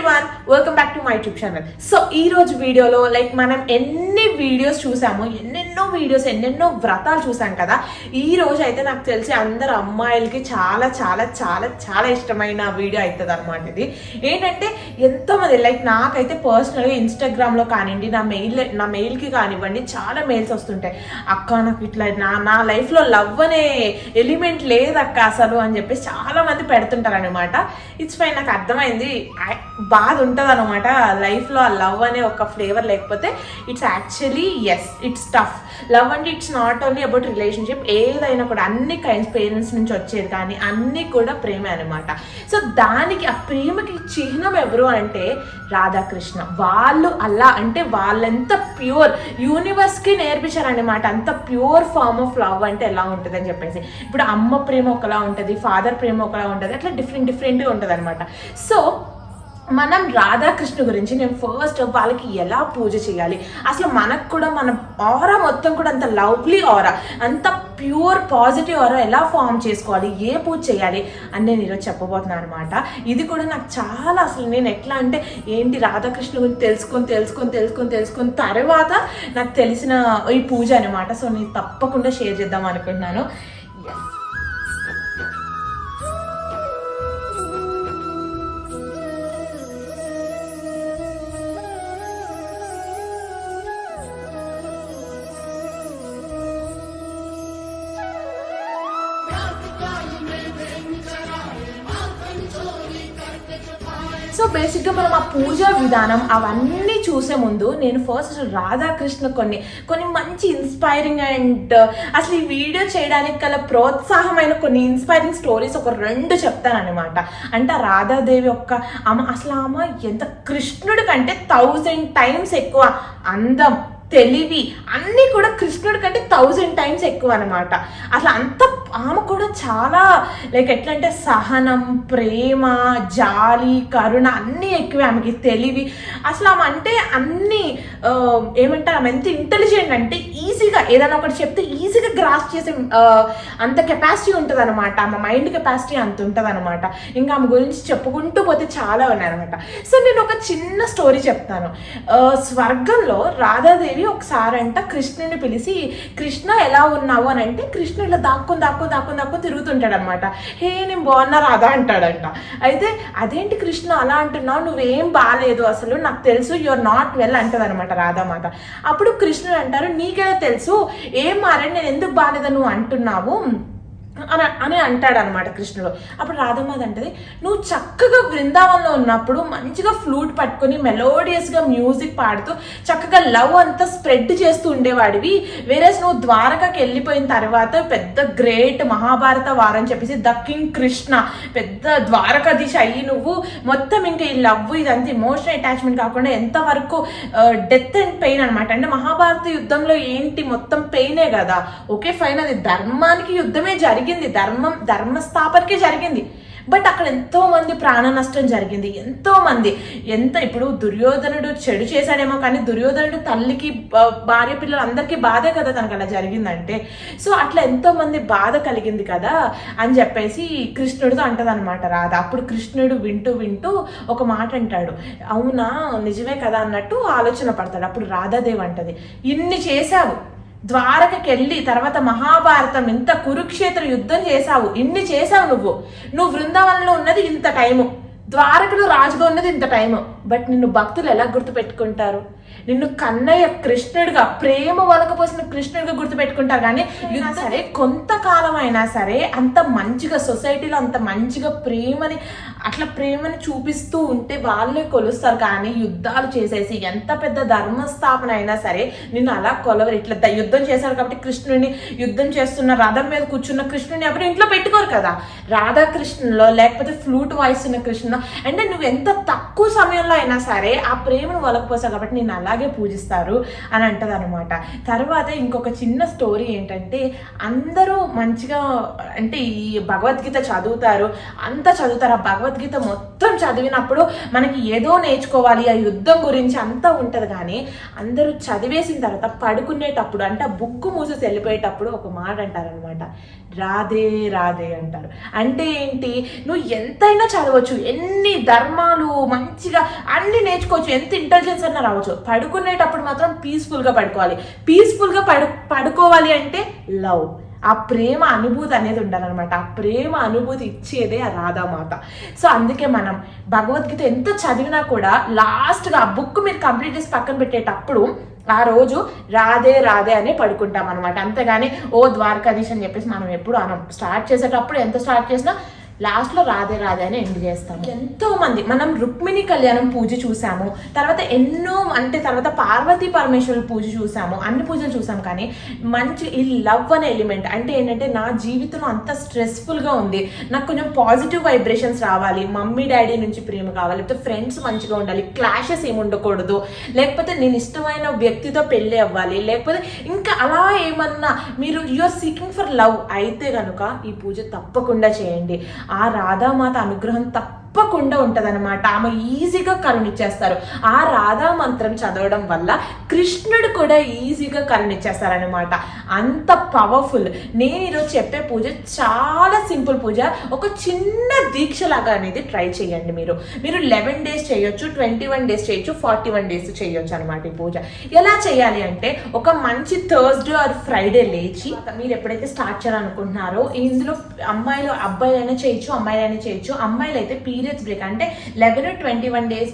Everyone welcome back to my YouTube channel so ఈ రోజు వీడియోలో లైక్ మనం ఎన్ని వీడియోస్ చూసాము ఎన్నెన్నో వీడియోస్ ఎన్నెన్నో వ్రతాలు చూసాం కదా. ఈ రోజు అయితే నాకు తెలిసి అందరు అమ్మాయిలకి చాలా చాలా చాలా చాలా ఇష్టమైన వీడియో అవుతుంది అనమాట ఇది. ఏంటంటే ఎంతోమంది లైక్ నాకైతే పర్సనల్గా ఇన్స్టాగ్రామ్లో కానివ్వండి నా మెయిల్ నా మెయిల్కి కానివ్వండి చాలా మెయిల్స్ వస్తుంటాయి. అక్క నాకు ఇట్లా నా నా లైఫ్లో లవ్ అనే ఎలిమెంట్ లేదక్క అసలు అని చెప్పేసి చాలామంది పెడుతుంటారనమాట ఇట్స్ ఫైన్ నాకు అర్థమైంది. బాధ ఉంటుంది అనమాట లైఫ్లో ఆ లవ్ అనే ఒక ఫ్లేవర్ లేకపోతే it's actually yes it's tough love అంటే it's not only about relationship ఏదైనా కూడా అన్ని కైండ్స్ పేరెంట్స్ నుంచి వచ్చేది కానీ అన్నీ కూడా ప్రేమే అనమాట సో దానికి ఆ ప్రేమకి చిహ్నం ఎవరు అంటే రాధాకృష్ణ. వాళ్ళు అలా అంటే వాళ్ళెంత ప్యూర్ యూనివర్స్కి నేర్పించారనమాట అంత ప్యూర్ ఫార్మ్ ఆఫ్ లవ్ అంటే ఎలా ఉంటుంది అని చెప్పేసి. ఇప్పుడు అమ్మ ప్రేమ ఒకలా ఉంటుంది ఫాదర్ ప్రేమ ఒకలా ఉంటుంది అట్లా డిఫరెంట్ డిఫరెంట్గా ఉంటుంది అనమాట సో మనం రాధాకృష్ణ గురించి నేను ఫస్ట్ వాళ్ళకి ఎలా పూజ చేయాలి? అసలు మనకు కూడా మన ఆరా మొత్తం కూడా అంత లవ్లీ ఆరా అంత ప్యూర్ పాజిటివ్ ఆరా ఎలా ఫామ్ చేసుకోవాలి? ఏ పూజ చేయాలి? అని నేను ఈరోజు చెప్పబోతున్నాను అనమాట ఇది కూడా నాకు చాలా అసలు నేను ఎట్లా అంటే ఏంటి రాధాకృష్ణ గురించి తెలుసుకొని తెలుసుకొని తెలుసుకొని తెలుసుకొని తర్వాత నాకు తెలిసిన ఈ పూజ అనమాట సో నేను తప్పకుండా షేర్ చేద్దాం అనుకుంటున్నాను. ఎస్ సో బేసిక్గా మనం ఆ పూజా విధానం అవన్నీ చూసే ముందు నేను ఫస్ట్ అసలు రాధాకృష్ణ కొన్ని కొన్ని మంచి ఇన్స్పైరింగ్ అండ్ uh, అసలు ఈ వీడియో చేయడానికి గల ప్రోత్సాహమైన కొన్ని ఇన్స్పైరింగ్ స్టోరీస్ ఒక రెండు చెప్తానమాట అంటే రాధాదేవి యొక్క ఆమె అసలు ఆమె ఎంత కృష్ణుడి కంటే థౌజండ్ టైమ్స్ ఎక్కువ అందం తెలివి అన్నీ కూడా కృష్ణుడి కంటే థౌజండ్ టైమ్స్ ఎక్కువ అనమాట అసలు అంత ఆమె కూడా చాలా లైక్ ఎట్లా అంటే సహనం ప్రేమ జాలి కరుణ అన్నీ ఎక్కువే ఆమెకి తెలివి. అసలు ఆమె అంటే అన్నీ ఏమంటారు ఆమె ఎంత ఇంటెలిజెంట్ అంటే ఈజీగా ఏదైనా ఒకటి చెప్తే ఈజీగా గ్రాస్ చేసే అంత కెపాసిటీ ఉంటుంది అనమాట ఆమె మైండ్ కెపాసిటీ అంత ఉంటుంది అనమాట ఇంకా ఆమె గురించి చెప్పుకుంటూ పోతే చాలా ఉన్నాయన్నమాట. సో నేను ఒక చిన్న స్టోరీ చెప్తాను. స్వర్గంలో రాధాదేవి ఒకసారి అంట కృష్ణుని పిలిచి కృష్ణ ఎలా ఉన్నావు? అని అంటే కృష్ణ ఇలా దాక్కుని దాక్కు దాక్కుని దాక్కుని దాక్కు తిరుగుతుంటాడనమాట హే నేను బాగున్నా రాధా అంటాడంట. అయితే అదేంటి కృష్ణ అలా అంటున్నావు? నువ్వేం బాగాలేదు అసలు. నాకు తెలుసు యువర్ నాట్ వెల్ అంటది అనమాట రాధామాత. అప్పుడు కృష్ణుడు అంటారు నీకెలా తెలుసు? ఏం మారని నేను ఎందుకు బాగాలేదని నువ్వు అంటున్నావు? అని అని అంటాడు అనమాట కృష్ణుడు. అప్పుడు రాధమ్మది అంటది నువ్వు చక్కగా బృందావనంలో ఉన్నప్పుడు మంచిగా ఫ్లూట్ పట్టుకొని మెలోడియస్గా మ్యూజిక్ పాడుతూ చక్కగా లవ్ అంతా స్ప్రెడ్ చేస్తూ ఉండేవాడివి. వేరే నువ్వు ద్వారకకి వెళ్ళిపోయిన తర్వాత పెద్ద గ్రేట్ మహాభారత వారం చెప్పేసి ద కింగ్ కృష్ణ పెద్ద ద్వారకాధీశ అయ్యి నువ్వు మొత్తం ఇంకా ఈ లవ్ ఇదంతా ఇమోషనల్ అటాచ్మెంట్ కాకుండా ఎంతవరకు డెత్ అండ్ పెయిన్ అనమాట. అంటే మహాభారత యుద్ధంలో ఏంటి మొత్తం పెయినే కదా. ఓకే ఫైన్ అది ధర్మానికి యుద్ధమే జరిగింది జరిగింది ధర్మం ధర్మస్థాపనకే జరిగింది. బట్ అక్కడ ఎంతో మంది ప్రాణ నష్టం జరిగింది ఎంతో మంది ఎంత ఇప్పుడు దుర్యోధనుడు చెడు చేశాడేమో కానీ దుర్యోధనుడు తల్లికి భార్య పిల్లలు అందరికీ బాధే కదా తనకు అలా జరిగిందంటే. సో అట్లా ఎంతో మంది బాధ కలిగింది కదా అని చెప్పేసి కృష్ణుడితో అంటదన్నమాట రాధ. అప్పుడు కృష్ణుడు వింటూ వింటూ ఒక మాట అంటాడు. అవునా నిజమే కదా అన్నట్టు ఆలోచన పడతాడు. అప్పుడు రాధాదేవి అంటది ఇన్ని చేశావు ద్వారకకి వెళ్ళి తర్వాత మహాభారతం ఇంత కురుక్షేత్ర యుద్ధం చేశావు ఇన్ని చేశావు నువ్వు. నువ్వు బృందావనంలో ఉన్నది ఇంత టైము. ద్వారకలో రాజుగా ఉన్నది ఇంత టైము. బట్ నిన్ను భక్తులు ఎలా గుర్తుపెట్టుకుంటారు? నిన్ను కన్నయ్య కృష్ణుడిగా ప్రేమ వలకపోసిన కృష్ణుడిగా గుర్తుపెట్టుకుంటారు. కానీ సరే కొంతకాలం అయినా సరే అంత మంచిగా సొసైటీలో అంత మంచిగా ప్రేమని అట్లా ప్రేమని చూపిస్తూ ఉంటే వాళ్ళే కొలుస్తారు. కానీ యుద్ధాలు చేసేసి ఎంత పెద్ద ధర్మస్థాపన అయినా సరే నిన్ను అలా కొలవరు. ఇట్లా యుద్ధం చేశారు కాబట్టి కృష్ణుని యుద్ధం చేస్తున్న రథం మీద కూర్చున్న కృష్ణుని ఎవరు ఇంట్లో పెట్టుకోరు కదా. రాధాకృష్ణులో లేకపోతే ఫ్లూట్ వాయిస్తున్న కృష్ణ అంటే నువ్వు ఎంత తక్కువ సమయంలో అయినా సరే ఆ ప్రేమను వలకపోసావు కాబట్టి నేను అలాగే పూజిస్తారు అని అంటది అనమాట తర్వాత ఇంకొక చిన్న స్టోరీ ఏంటంటే అందరూ మంచిగా అంటే ఈ భగవద్గీత చదువుతారు అంతా చదువుతారు. ఆ భగవద్గీత భగవద్గీత మొత్తం చదివినప్పుడు మనకి ఏదో నేర్చుకోవాలి ఆ యుద్ధం గురించి అంతా ఉంటుంది. కానీ అందరూ చదివేసిన తర్వాత పడుకునేటప్పుడు అంటే ఆ బుక్ మూసేసి వెళ్ళిపోయేటప్పుడు ఒక మాట అంటారనమాట రాధే రాధే అంటారు. అంటే ఏంటి? నువ్వు ఎంతైనా చదవచ్చు. ఎన్ని ధర్మాలు మంచిగా అన్ని నేర్చుకోవచ్చు. ఎంత ఇంటెలిజెన్స్ అన్నా రావచ్చు. పడుకునేటప్పుడు మాత్రం పీస్ఫుల్గా పడుకోవాలి. పీస్ఫుల్గా పడు పడుకోవాలి అంటే లవ్. ఆ ప్రేమ అనుభూతి అనేది ఉండాలన్నమాట. ఆ ప్రేమ అనుభూతి ఇచ్చేదే ఆ రాధామాత. సో అందుకే మనం భగవద్గీత ఎంత చదివినా కూడా లాస్ట్గా ఆ బుక్ మీరు కంప్లీట్ చేసి పక్కన పెట్టేటప్పుడు ఆ రోజు రాధే రాధే అని పడుకుంటాం అనమాట అంతేగాని ఓ ద్వారకాధీశ్ అని చెప్పేసి మనం ఎప్పుడు అనం స్టార్ట్ చేసేటప్పుడు ఎంత స్టార్ట్ చేసినా లాస్ట్లో రాధే రాధే అని ఎండ్ చేస్తాము. ఎంతో మంది మనం రుక్మిణి కళ్యాణం పూజ చూసాము. తర్వాత ఎన్నో అంటే తర్వాత పార్వతీ పరమేశ్వరుల పూజ చూసాము. అన్ని పూజలు చూసాం కానీ మంచి ఈ లవ్ అనే ఎలిమెంట్ అంటే ఏంటంటే నా జీవితం అంత స్ట్రెస్ఫుల్గా ఉంది. నాకు కొంచెం పాజిటివ్ వైబ్రేషన్స్ రావాలి. మమ్మీ డాడీ నుంచి ప్రేమ కావాలి. లేకపోతే ఫ్రెండ్స్ మంచిగా ఉండాలి. క్లాషెస్ ఏమి ఉండకూడదు. లేకపోతే నేను ఇష్టమైన వ్యక్తితో పెళ్ళి అవ్వాలి. లేకపోతే ఇంకా అలా ఏమన్నా మీరు యూఆర్ సీకింగ్ ఫర్ లవ్ అయితే కనుక ఈ పూజ తప్పకుండా చేయండి. ఆ రాధామాత అనుగ్రహం తప్పకుండా ఉంటదన్నమాట. ఆమె ఈజీగా కరుణిచ్చేస్తారు. ఆ రాధా మంత్రం చదవడం వల్ల కృష్ణుడు కూడా ఈజీగా కరుణిచ్చేస్తారనమాట అంత పవర్ఫుల్ నేను ఈరోజు చెప్పే పూజ చాలా సింపుల్ పూజ. ఒక చిన్న దీక్ష లాగా అనేది ట్రై చేయండి మీరు. మీరు లెవెన్ డేస్ చేయొచ్చు ట్వంటీ వన్ డేస్ చేయొచ్చు ఫార్టీ వన్ డేస్ చేయొచ్చు అనమాట ఈ పూజ. ఎలా చేయాలి అంటే ఒక మంచి థర్స్డే ఆర్ ఫ్రైడే లేచి మీరు ఎప్పుడైతే స్టార్ట్ చేయాలనుకుంటున్నారో ఇందులో అమ్మాయిలు అబ్బాయిలైనా చేయొచ్చు అమ్మాయిలైనా చేయొచ్చు. అమ్మాయిలు అయితే పీరియడ్స్ బ్రేక్ అంటే లెవెన్ ట్వంటీ వన్ డేస్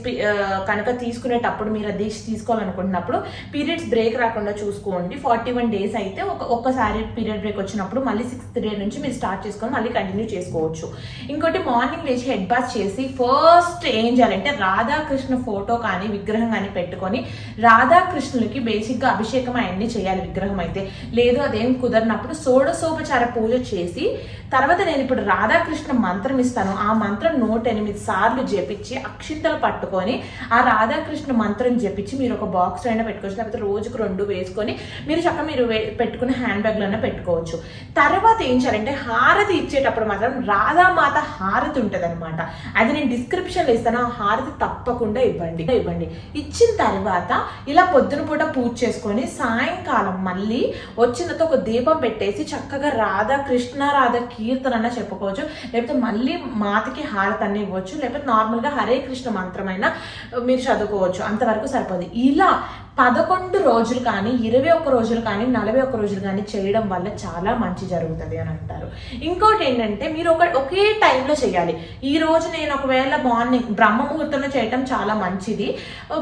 కనుక తీసుకునేటప్పుడు మీరు అది తీసుకోవాలనుకుంటున్నప్పుడు పీరియడ్స్ బ్రేక్ రాకుండా చూసుకోండి. ఫార్టీ వన్ డేస్ అయితే ఒక ఒక్కసారి పీరియడ్ బ్రేక్ వచ్చినప్పుడు మళ్ళీ సిక్స్త్ డే నుంచి మీరు స్టార్ట్ చేసుకొని మళ్ళీ కంటిన్యూ చేసుకోవచ్చు. ఇంకోటి మార్నింగ్ లేచి హెడ్ బాత్ చేసి ఫస్ట్ ఏం చేయాలంటే రాధాకృష్ణ ఫోటో కానీ విగ్రహం కానీ పెట్టుకొని రాధాకృష్ణులకి బేసిక్గా అభిషేకం అవన్నీ చేయాలి విగ్రహం అయితే. లేదు అదేం కుదరినప్పుడు షోడశోపచార పూజ చేసి తర్వాత నేను ఇప్పుడు రాధాకృష్ణ మంత్రం ఇస్తాను. ఆ మంత్రం నూట ఎనిమిది సార్లు జపించి అక్షింతలు పట్టుకొని ఆ రాధాకృష్ణ మంత్రం జపించి మీరు ఒక బాక్స్ అయినా పెట్టుకోవచ్చు. లేకపోతే రోజుకు రెండు వేసుకొని మీరు చక్కగా మీరు పెట్టుకున్న హ్యాండ్ బ్యాగ్లోనే పెట్టుకోవచ్చు. తర్వాత ఏం చేయాలంటే హారతి ఇచ్చేటప్పుడు మాత్రం రాధామాత హారతి ఉంటుంది అనమాట అది నేను డిస్క్రిప్షన్లో ఇస్తాను. ఆ హారతి తప్పకుండా ఇవ్వండి. ఇవ్వండి. ఇచ్చిన తర్వాత ఇలా పొద్దున పూట పూజ చేసుకొని సాయంకాలం మళ్ళీ వచ్చినతో ఒక దీపం పెట్టేసి చక్కగా రాధా కృష్ణ రాధ కీర్తన అన్న చెప్పుకోవచ్చు. లేకపోతే మళ్ళీ మాతకి హారతి అన్న ఇవ్వచ్చు లేకపోతే నార్మల్గా హరే కృష్ణ మంత్రమైనా మీరు చదువుకోవచ్చు. అంతవరకు సరిపోదు. ఇలా పదకొండు రోజులు కానీ ఇరవై ఒక్క రోజులు కానీ నలభై ఒక్క రోజులు కానీ చేయడం వల్ల చాలా మంచి జరుగుతుంది అని అంటారు. ఇంకోటి ఏంటంటే మీరు ఒక ఒకే టైంలో చేయాలి. ఈ రోజు నేను ఒకవేళ మార్నింగ్ బ్రహ్మ ముహూర్తంలో చేయటం చాలా మంచిది.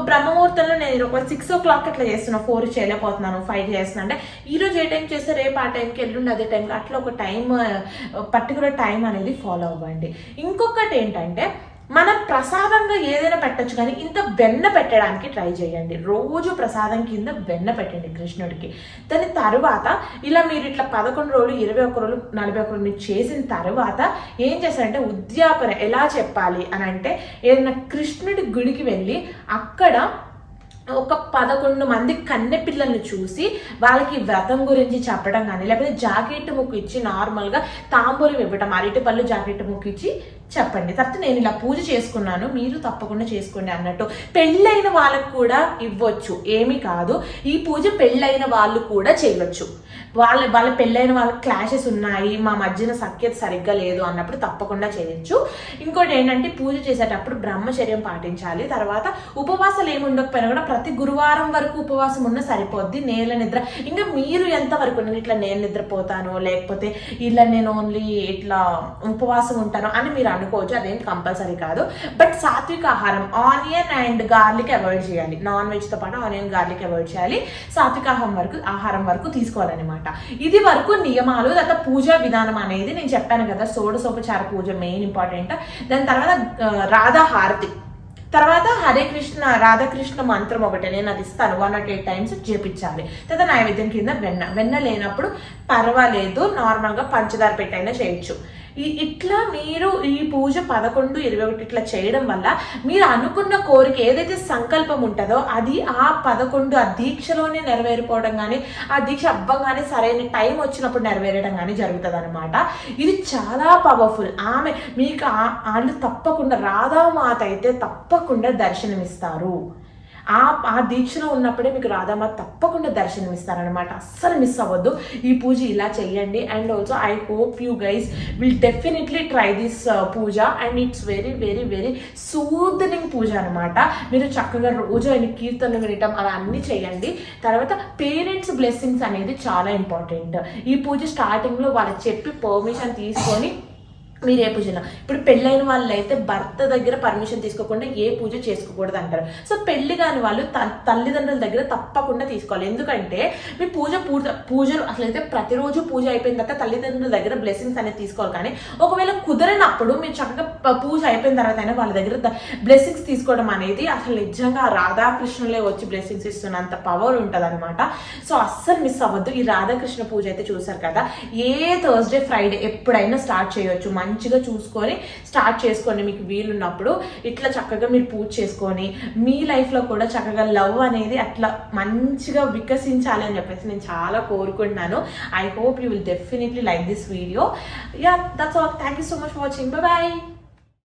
బ్రహ్మముహూర్తంలో నేను ఒక సిక్స్ ఓ క్లాక్ అట్లా చేస్తున్నా ఫోర్ చేయలేకపోతున్నాను ఫైవ్ చేస్తున్నా. అంటే ఈ రోజు ఏ టైం చేస్తే రేపు ఆ టైంకి ఎల్లుండి అదే టైంకి అట్లా ఒక టైం పర్టికులర్ టైం అనేది ఫాలో అవ్వండి. ఇంకొకటి ఏంటంటే మనం ప్రసాదంగా ఏదైనా పెట్టొచ్చు కానీ ఇంత వెన్న పెట్టడానికి ట్రై చేయండి. రోజు ప్రసాదం కింద వెన్న పెట్టండి కృష్ణుడికి. దాని తర్వాత ఇలా మీరు ఇట్లా పదకొండు రోజులు ఇరవై ఒక్క రోజులు నలభై ఒక్క రోజులు చేసిన తర్వాత ఏం చేస్తారంటే ఉద్యాపన ఎలా చెప్పాలి అని అంటే ఏదైనా కృష్ణుడి గుడికి వెళ్ళి అక్కడ ఒక పదకొండు మంది కన్నె పిల్లల్ని చూసి వాళ్ళకి వ్రతం గురించి చెప్పడం కానీ లేకపోతే జాకెట్ ముక్కు ఇచ్చి నార్మల్గా తాంబూలం ఇవ్వటం అరటి పళ్ళు జాకెట్ ముక్కు ఇచ్చి చెప్పండి. తర్వాత నేను ఇలా పూజ చేసుకున్నాను మీరు తప్పకుండా చేసుకోండి అన్నట్టు. పెళ్ళైన వాళ్ళకు కూడా ఇవ్వచ్చు. ఏమీ కాదు. ఈ పూజ పెళ్ళైన వాళ్ళు కూడా చేయవచ్చు వాళ్ళ వాళ్ళ పెళ్ళైన వాళ్ళ క్లాషెస్ ఉన్నాయి మా మధ్యన సఖ్యత సరిగ్గా లేదు అన్నప్పుడు తప్పకుండా చేయొచ్చు. ఇంకోటి ఏంటంటే పూజ చేసేటప్పుడు బ్రహ్మచర్యం పాటించాలి. తర్వాత ఉపవాసాలు ఏమి ఉండకపోయినా కూడా ప్రతి గురువారం వరకు ఉపవాసం ఉన్న సరిపోద్ది. నేల నిద్ర. ఇంకా మీరు ఎంత వరకు నేను ఇట్లా నేను నిద్రపోతాను లేకపోతే ఇలా నేను ఓన్లీ ఇట్లా ఉపవాసం ఉంటాను అని మీరు అనుకోవచ్చు అదేం కంపల్సరీ కాదు. బట్ సాత్విక ఆహారం ఆనియన్ అండ్ గార్లిక్ అవాయిడ్ చేయాలి. నాన్ వెజ్తో పాటు ఆనియన్ గార్లిక్ అవాయిడ్ చేయాలి. సాత్విక ఆహారం వరకు ఆహారం వరకు తీసుకోవాలన్నమాట. ఇది వరకు నియమాలు తర్వాత పూజా విధానం అనేది నేను చెప్పాను కదా సోడసోపచార పూజ మెయిన్ ఇంపార్టెంట్ దాని తర్వాత రాధా హారతి. తర్వాత హరే కృష్ణ రాధాకృష్ణ మంత్రం ఒకటి. నేను అది ఇస్తాను. వన్ నాట్ ఎయిట్ టైమ్స్ చేపించాలి తర్వాత నైవేద్యం కింద వెన్న. వెన్న లేనప్పుడు పర్వాలేదు. నార్మల్గా పంచదార పెట్టైనా చేయొచ్చు. ఇట్లా మీరు ఈ పూజ పదకొండు ఇరవై ఒకటి ఇట్లా చేయడం వల్ల మీరు అనుకున్న కోరిక ఏదైతే సంకల్పం ఉంటుందో అది ఆ పదకొండు ఆ దీక్షలోనే నెరవేరిపోవడం కానీ ఆ దీక్ష అవ్వగానే సరైన టైం వచ్చినప్పుడు నెరవేరడం కానీ జరుగుతుంది అనమాట ఇది చాలా పవర్ఫుల్ ఆమె మీకు ఆ- వాళ్ళు తప్పకుండా రాధామాత అయితే తప్పకుండా దర్శనమిస్తారు. ఆ ఆ దీక్షలో ఉన్నప్పుడే మీకు రాధామాత తప్పకుండా దర్శనం ఇస్తారనమాట అస్సలు మిస్ అవ్వద్దు. ఈ పూజ ఇలా చేయండి and also I hope you guys will definitely try this puja. And it's very very very soothing puja అనమాట మీరు చక్కగా రోజు ఆయన కీర్తనలు వినటం అలా అన్నీ చేయండి తర్వాత పేరెంట్స్ బ్లెస్సింగ్స్ అనేది చాలా ఇంపార్టెంట్ ఈ పూజ స్టార్టింగ్లో వాళ్ళు చెప్పి పర్మిషన్ తీసుకొని మీరు ఏ పూజ ఇప్పుడు పెళ్ళైన వాళ్ళైతే భర్త దగ్గర పర్మిషన్ తీసుకోకుండా ఏ పూజ చేసుకోకూడదు అంటారు సో పెళ్ళి కాని వాళ్ళు త- తల్లిదండ్రుల దగ్గర తప్పకుండా తీసుకోవాలి. ఎందుకంటే మీ పూజ పూజ పూజలు అసలైతే ప్రతిరోజు పూజ అయిపోయిన తర్వాత తల్లిదండ్రుల దగ్గర బ్లెస్సింగ్స్ అనేది తీసుకోవాలి. కానీ ఒకవేళ కుదరనప్పుడు మీరు చక్కగా పూజ అయిపోయిన తర్వాత అయినా వాళ్ళ దగ్గర బ్లెస్సింగ్స్ తీసుకోవడం అనేది అసలు నిజంగా ఆ రాధాకృష్ణులే వచ్చి బ్లెస్సింగ్స్ ఇస్తున్నంత పవర్ ఉంటుంది అనమాట సో అస్సలు మిస్ అవ్వద్దు. ఈ రాధాకృష్ణ పూజ అయితే చూసారు కదా? ఏ థర్స్డే ఫ్రైడే ఎప్పుడైనా స్టార్ట్ చేయొచ్చు. మంచి మంచిగా చూసుకొని స్టార్ట్ చేసుకోండి మీకు వీలున్నప్పుడు ఇట్లా చక్కగా మీరు పూజ చేసుకొని మీ లైఫ్లో కూడా చక్కగా లవ్ అనేది అట్లా మంచిగా వికసించాలి అని చెప్పేసి నేను చాలా కోరుకుంటున్నాను. I hope you will definitely like this video yeah that's all thank you so much for watching bye